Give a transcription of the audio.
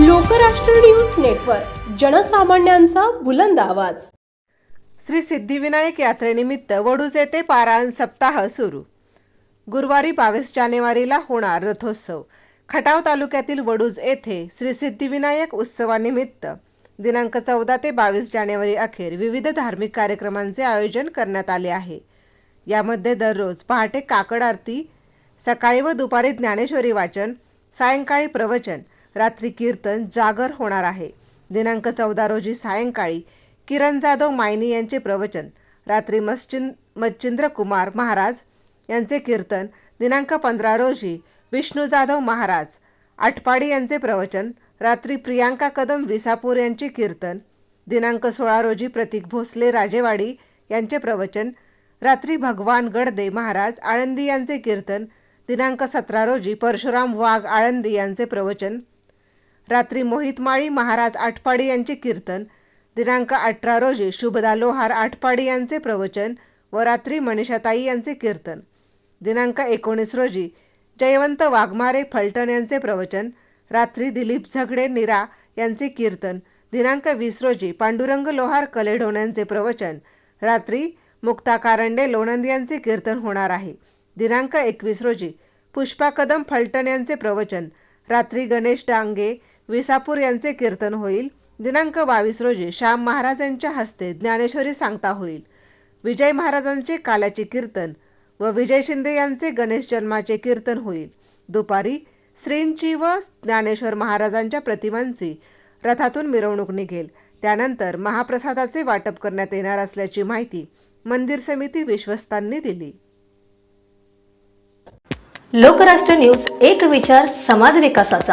Lokrashtra news network जनसामान्यांचा बुलंद आवाज. श्री सिद्धिविनायक यात्रेनिमित्त वडूज येथे पारायण सप्ताह सुरू. गुरुवारी बावीस जानेवारीला होणार रथोत्सव. खटाव तालुक्यातील वडूज येथे श्री सिद्धिविनायक उत्सवानिमित्त दिनांक चौदा ते बावीस जानेवारी अखेर विविध धार्मिक कार्यक्रमांचे आयोजन करण्यात आले आहे. यामध्ये दररोज पहाटे काकड आरती सकाळी व दुपारी ज्ञानेश्वरी वाचन सायंकाळी प्रवचन रात्री कीर्तन जागर होणार आहे. दिनांक चौदा रोजी सायंकाळी किरण जाधव मायनी यांचे प्रवचन. रात्री मच्छिन मच्छिंद्र कुमार महाराज यांचे कीर्तन. दिनांक पंधरा रोजी विष्णू जाधव महाराज आटपाडी यांचे प्रवचन. रात्री प्रियांका कदम विसापूर यांचे कीर्तन. दिनांक सोळा रोजी प्रतीक भोसले राजेवाडी यांचे प्रवचन. रात्री भगवान गडदे महाराज आळंदी यांचे कीर्तन. दिनांक सतरा रोजी परशुराम वाघ आळंदी यांचे प्रवचन. रात्री मोहित माळी महाराज आटपाडी यांचे कीर्तन दिनांक अठरा रोजी शुभदा लोहार आटपाडी यांचे प्रवचन व रात्री मनीषाताई यांचे कीर्तन. दिनांक एकोणीस रोजी जयवंत वाघमारे फलटण यांचे प्रवचन रात्री दिलीप झगडे निरा यांचे कीर्तन दिनांक वीस रोजी पांडुरंग लोहार कलेढोण यांचे प्रवचन रात्री मुक्ता कारंडे लोणंद यांचे कीर्तन होणार आहे. दिनांक एकवीस रोजी पुष्पा कदम फलटण यांचे प्रवचन रात्री गणेश डांगे विसापूर यांचे कीर्तन होईल. दिनांक बावीस रोजी श्याम महाराजांच्या हस्ते ज्ञानेश्वरी सांगता होईल. विजय महाराजांचे काल्याचे कीर्तन व विजय शिंदे यांचे गणेश जन्माचे कीर्तन होईल. दुपारी श्रींची व ज्ञानेश्वर महाराजांच्या प्रतिमांची रथातून मिरवणूक निघेल. त्यानंतर महाप्रसादाचे वाटप करण्यात येणार असल्याची माहिती मंदिर समिती विश्वस्तांनी दिली. लोकराष्ट्र न्यूज एक विचार समाज विकासाचा.